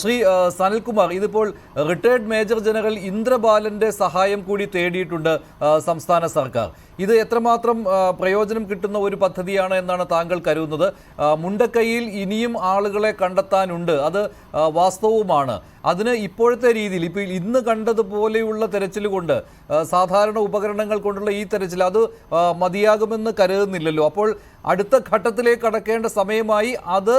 ശ്രീ സനൽകുമാർ ഇതിപ്പോൾ retired major general ഇന്ദ്രബാലന്റെ സഹായം കൂടി തേടിയിട്ടുണ്ട് സംസ്ഥാന സർക്കാർ. ഇത് എത്രമാത്രം പ്രയോജനം കിട്ടുന്ന ഒരു പദ്ധതിയാണ് എന്നാണ് താങ്കൾ കരുതുന്നത്. മുണ്ടക്കൈയിൽ ഇനിയും ആളുകളെ കണ്ടെത്താനുണ്ട്. അത് വാസ്തവവുമാണ്. അതിന് ഇപ്പോഴത്തെ രീതിയിൽ ഇപ്പോൾ ഇന്ന് കണ്ടതുപോലെയുള്ള തെരച്ചിൽ കൊണ്ട് സാധാരണ ഉപകരണങ്ങൾ കൊണ്ടുള്ള ഈ തെരച്ചിൽ അത് മതിയാകുമെന്ന് കരുതുന്നില്ലല്ലോ. അപ്പോൾ അടുത്ത ഘട്ടത്തിലേക്ക് കടക്കേണ്ട സമയമായി അത്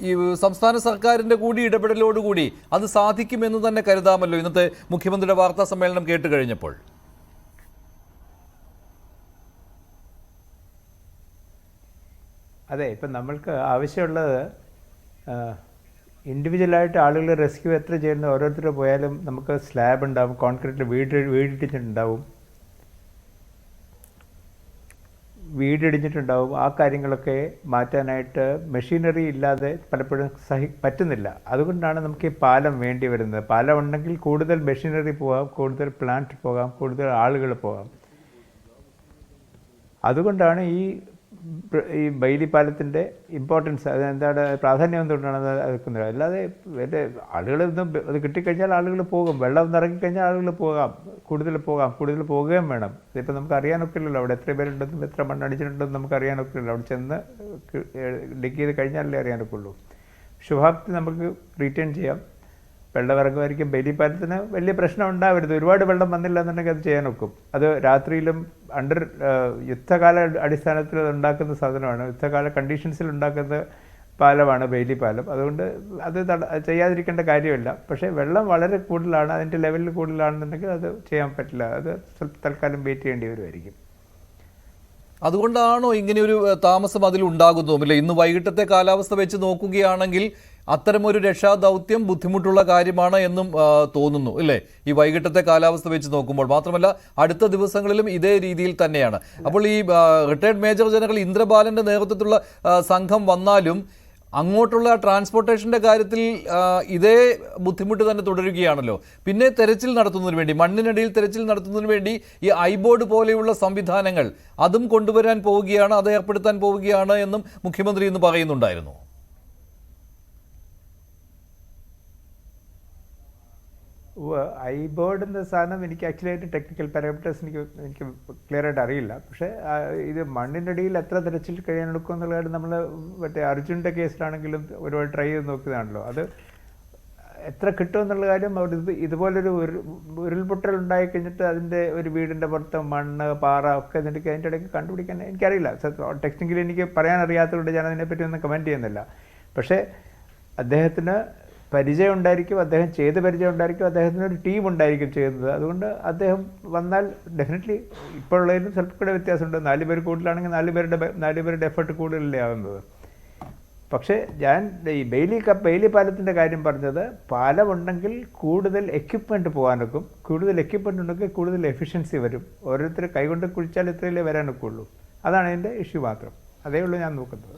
ഈ സംസ്ഥാന സർക്കാരിന്റെ കൂടി ഇടപെടലോടുകൂടി അത് സാധിക്കുമെന്ന് തന്നെ കരുതാമല്ലോ. ഇന്നത്തെ മുഖ്യമന്ത്രിയുടെ വാർത്താ സമ്മേളനം കേട്ട് കഴിഞ്ഞപ്പോൾ. അതെ ഇപ്പം നമ്മൾക്ക് ആവശ്യമുള്ളത് ഇൻഡിവിജ്വലായിട്ട് ആളുകൾ റെസ്ക്യൂ എത്ര ചെയ്യുന്ന ഓരോരുത്തർ പോയാലും നമുക്ക് സ്ലാബ് ഉണ്ടാവും കോൺക്രീറ്റിൽ വീട് വീടിട്ടിട്ടുണ്ടാവും വീടിടിഞ്ഞിട്ടുണ്ടാവും. ആ കാര്യങ്ങളൊക്കെ മാറ്റാനായിട്ട് മെഷീനറി ഇല്ലാതെ പലപ്പോഴും സഹി പറ്റുന്നില്ല. അതുകൊണ്ടാണ് നമുക്ക് ഈ പാലം വേണ്ടി വരുന്നത്. പാലം ഉണ്ടെങ്കിൽ കൂടുതൽ മെഷീനറി പോകാം കൂടുതൽ പ്ലാന്റ് പോകാം കൂടുതൽ ആളുകൾ പോകാം. അതുകൊണ്ടാണ് ഈ ഈ ബൈലി പാലത്തിന്റെ ഇമ്പോർട്ടൻസ് അത് എന്താണ് പ്രാധാന്യം എന്തുകൊണ്ടാണ് അത് എടുക്കുന്നത് അല്ലാതെ വലിയ ആളുകൾ അത് കിട്ടിക്കഴിഞ്ഞാൽ ആളുകൾ പോകും. വെള്ളം നിറങ്ങിക്കഴിഞ്ഞാൽ ആളുകൾ പോകാം. കൂടുതൽ പോകാം. കൂടുതൽ പോകുകയും വേണം. ഇതിപ്പോൾ നമുക്ക് അറിയാനൊക്കെ ഇല്ലല്ലോ അവിടെ എത്ര പേരുണ്ടെന്നും എത്ര മണ്ണടിച്ചിട്ടുണ്ടെന്നും നമുക്ക് അറിയാനൊക്കെ ഇല്ലല്ലോ അവിടെ ചെന്ന് ഡിഗ് ചെയ്ത് കഴിഞ്ഞാലല്ലേ അറിയാനൊക്കെ ഉള്ളൂ ശുഭാപ്തി നമുക്ക് റീറ്റേൺ ചെയ്യാം. വെള്ളം ബലിപാലത്തിന് വലിയ പ്രശ്നം ഉണ്ടാവരുത്. ഒരുപാട് വെള്ളം വന്നില്ല എന്നുണ്ടെങ്കിൽ അത് ചെയ്യാൻ ഒക്കും. അത് രാത്രിയിലും അണ്ടർ യുദ്ധകാല അടിസ്ഥാനത്തിൽ അത് ഉണ്ടാക്കുന്ന സാധനമാണ്. യുദ്ധകാല കണ്ടീഷൻസിൽ ഉണ്ടാക്കുന്ന പാലമാണ് ബെയിലി പാലം അതുകൊണ്ട് അത് ചെയ്യാതിരിക്കേണ്ട കാര്യമില്ല. പക്ഷേ വെള്ളം വളരെ കൂടുതലാണ് അതിന്റെ ലെവലിൽ കൂടുതലാണെന്നുണ്ടെങ്കിൽ അത് ചെയ്യാൻ പറ്റില്ല. അത് തൽക്കാലം വെയിറ്റ് ചെയ്യേണ്ടി വരുമായിരിക്കും. അതുകൊണ്ടാണോ ഇങ്ങനെ ഒരു താമസം അതിൽ ഉണ്ടാകുന്നതും ഇല്ല ഇന്ന് വൈകിട്ടത്തെ കാലാവസ്ഥ വെച്ച് നോക്കുകയാണെങ്കിൽ അത്തരമൊരു രക്ഷാദൗത്യം ബുദ്ധിമുട്ടുള്ള കാര്യമാണ് എന്നും തോന്നുന്നു ഇല്ലേ? ഈ വൈകിട്ടത്തെ കാലാവസ്ഥ വെച്ച് നോക്കുമ്പോൾ മാത്രമല്ല അടുത്ത ദിവസങ്ങളിലും ഇതേ രീതിയിൽ തന്നെയാണ്. അപ്പോൾ ഈ റിട്ടയർഡ് മേജർ ജനറൽ ഇന്ദ്രബാലന്റെ നേതൃത്വത്തിലുള്ള സംഘം വന്നാലും അങ്ങോട്ടുള്ള ട്രാൻസ്പോർട്ടേഷന്റെ കാര്യത്തിൽ ഇതേ ബുദ്ധിമുട്ട് തന്നെ തുടരുകയാണല്ലോ. പിന്നെ തെരച്ചിൽ നടത്തുന്നതിന് വേണ്ടി മണ്ണിനടിയിൽ തെരച്ചിൽ നടത്തുന്നതിന് വേണ്ടി ഈ ഐബോർഡ് പോലെയുള്ള സംവിധാനങ്ങൾ അതും കൊണ്ടുവരാൻ പോവുകയാണ് അത് ഏർപ്പെടുത്താൻ പോവുകയാണ് എന്നും മുഖ്യമന്ത്രി ഇന്ന് പറയുന്നുണ്ടായിരുന്നു. ഐ ബോർഡ് സാധനം എനിക്ക് ആക്ച്വലി ആയിട്ട് ടെക്നിക്കൽ പാരാമീറ്റേഴ്സ് എനിക്ക് എനിക്ക് ക്ലിയർ ആയിട്ട് അറിയില്ല. പക്ഷേ ഇത് മണ്ണിന്റെ അടിയിൽ എത്ര തിരച്ചിൽ കഴിയാനെടുക്കും കാര്യം നമ്മൾ മറ്റേ അർജുന്റെ കേസിലാണെങ്കിലും ഒരുപാട് ട്രൈ ചെയ്ത് നോക്കിയതാണല്ലോ. അത് എത്ര കിട്ടും എന്നുള്ള കാര്യം അവിടെ ഇത് ഇതുപോലൊരു ഉരു ഉരുൾപൊട്ടൽ ഉണ്ടായി കഴിഞ്ഞിട്ട് അതിന്റെ ഒരു വീടിന്റെ പുറത്ത് മണ്ണ് പാറ ഒക്കെ ഇതിന്റെ അതിന്റെ ഇടയ്ക്ക് കണ്ടുപിടിക്കാൻ എനിക്കറിയില്ല. ടെക്നിക്കലി എനിക്ക് പറയാൻ അറിയാത്തതുകൊണ്ട് ഞാൻ അതിനെപ്പറ്റി ഒന്നും കമന്റ് ചെയ്യുന്നില്ല. പക്ഷേ അദ്ദേഹത്തിന് പരിചയം ഉണ്ടായിരിക്കും അദ്ദേഹം ചെയ്ത് പരിചയം ഉണ്ടായിരിക്കും അദ്ദേഹത്തിന് ഒരു ടീം ഉണ്ടായിരിക്കും ചെയ്യുന്നത്. അതുകൊണ്ട് അദ്ദേഹം വന്നാൽ ഡെഫിനറ്റ്ലി ഇപ്പോഴുള്ളതിലും സ്വല്പം കൂടെ വ്യത്യാസമുണ്ട്. നാല് പേര് കൂടുതലാണെങ്കിൽ നാല് പേരുടെ നാല് പേരുടെ എഫർട്ട് കൂടുതലല്ലേ ആവുന്നത്. പക്ഷേ ഞാൻ ഈ ബെയിലി ക ബെയിലി പാലത്തിന്റെ കാര്യം പറഞ്ഞത് പാലമുണ്ടെങ്കിൽ കൂടുതൽ എക്യുപ്മെന്റ് പോകാനൊക്കും കൂടുതൽ എക്യുപ്മെന്റ് ഉണ്ടെങ്കിൽ കൂടുതൽ എഫിഷ്യൻസി വരും. ഓരോരുത്തർ കൈകൊണ്ട് കുഴിച്ചാൽ ഇത്രയല്ലേ വരാനൊക്കെ ഉള്ളൂ അതാണ് അതിന്റെ ഇഷ്യൂ മാത്രം. അതേ ഉള്ളൂ ഞാൻ നോക്കുന്നത്.